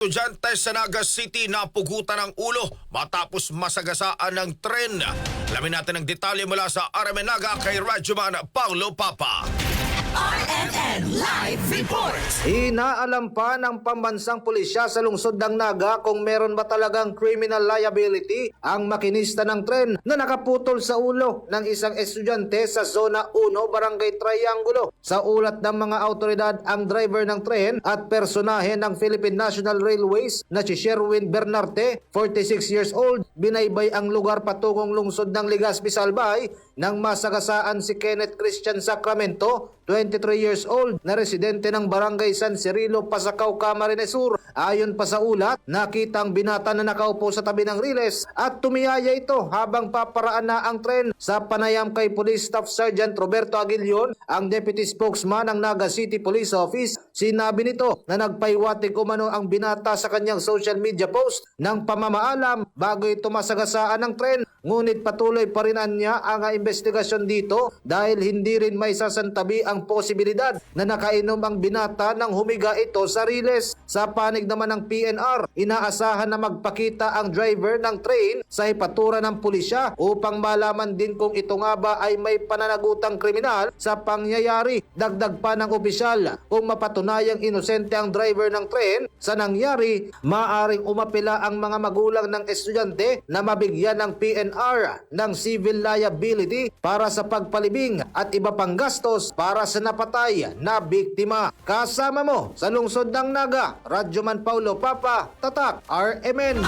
Estudyante sa Naga City na pugutan ng ulo matapos masagasaan ng tren. Lamin natin ang detalye mula sa RMN Naga kay Radyoman Paulo Papa. Live Report. Inaalam pa ng pambansang pulisya sa lungsod ng Naga kung meron ba talagang criminal liability ang makinista ng tren na nakaputol sa ulo ng isang estudyante sa Zona 1, Barangay Triangulo. Sa ulat ng mga autoridad, ang driver ng tren at personahe ng Philippine National Railways na si Sherwin Bernarte, 46 years old, binaybay ang lugar patungong lungsod ng Legazpi Salbay nang masagasaan si Kenneth Christian Sacramento, 23 years old, na residente ng Barangay San Cirilo, Pasacao, Camarines Sur. Ayon pa sa ulat, nakita ang binata na nakaupo sa tabi ng riles at tumiyaya ito habang paparaan na ang tren. Sa panayam kay Police Staff Sergeant Roberto Aguilion, ang deputy spokesman ng Naga City Police Office, sinabi nito na nagpaiwatig umano ang binata sa kanyang social media post ng pamamaalam bago ito masagasaan ng tren. Ngunit patuloy pa rin niya ang investigasyon dito dahil hindi rin may sasantabi ang posibilidad na nakainom ang binata nang humiga ito sa riles. Sa panig naman ng PNR, inaasahan na magpakita ang driver ng train sa hipatura ng pulisya upang malaman din kung ito nga ba ay may pananagutang kriminal sa pangyayari. Dagdag pa ng opisyal, kung mapatunayang inosente ang driver ng train sa nangyari, maaring umapila ang mga magulang ng estudyante na mabigyan ng PNR ng civil liability para sa pagpalibing at iba pang gastos para sa napatay na biktima. Kasama mo sa lungsod ng Naga, Radyoman Paulo Papa, Tatak, RMN.